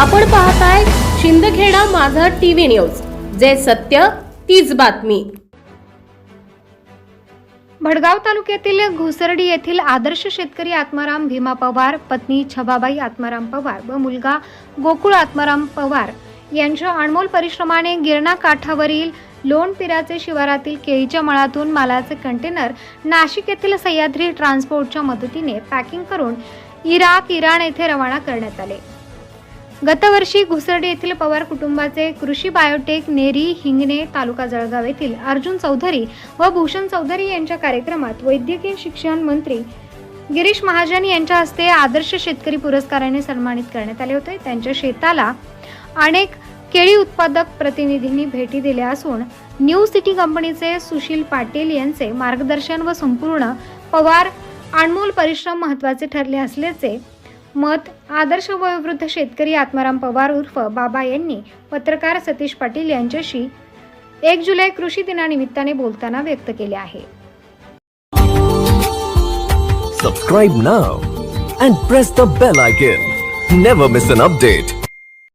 आपण पाहताय शिंदखेडा माझा टीव्ही न्यूज. जे सत्य तीच बातमी. भडगाव तालुक्यातील घुसर्डी येथील आदर्श शेतकरी आत्माराम भीमा पवार पत्नी छबाबाई आत्माराम पवार व मुलगा गोकुळ आत्माराम पवार यांच्या अनमोल परिश्रमाने गिरणा काठावरील लोणपिराचे शिवारातील केळीच्या मळातून मालाचे कंटेनर नाशिक येथील सह्याद्री ट्रान्सपोर्टच्या मदतीने पॅकिंग करून इराक इराण येथे रवाना करण्यात आले. गतवर्षी घुसर्डी येथील पवार कुटुंबाचे कृषी बायोटेक नेरी हिंगणे तालुका जळगाव येथील अर्जुन चौधरी व भूषण चौधरी यांच्या कार्यक्रमात वैद्यकीय शिक्षण मंत्री गिरीश महाजन यांच्या हस्ते आदर्श शेतकरी पुरस्काराने सन्मानित करण्यात आले होते. त्यांच्या शेताला अनेक केळी उत्पादक प्रतिनिधींनी भेटी दिल्या असून न्यू सिटी कंपनीचे सुशील पाटील यांचे मार्गदर्शन व संपूर्ण पवार अनमोल परिश्रम महत्त्वाचे ठरले असल्याचे मत आदर्श वयोवृद्ध शेतकरी आत्माराम पवार उर्फ बाबा यांनी पत्रकार सतीश पाटील यांच्याशी एक जुलै कृषी दिनानिमित्ताने बोलताना व्यक्त केले आहे. Subscribe now and press the bell icon never miss an update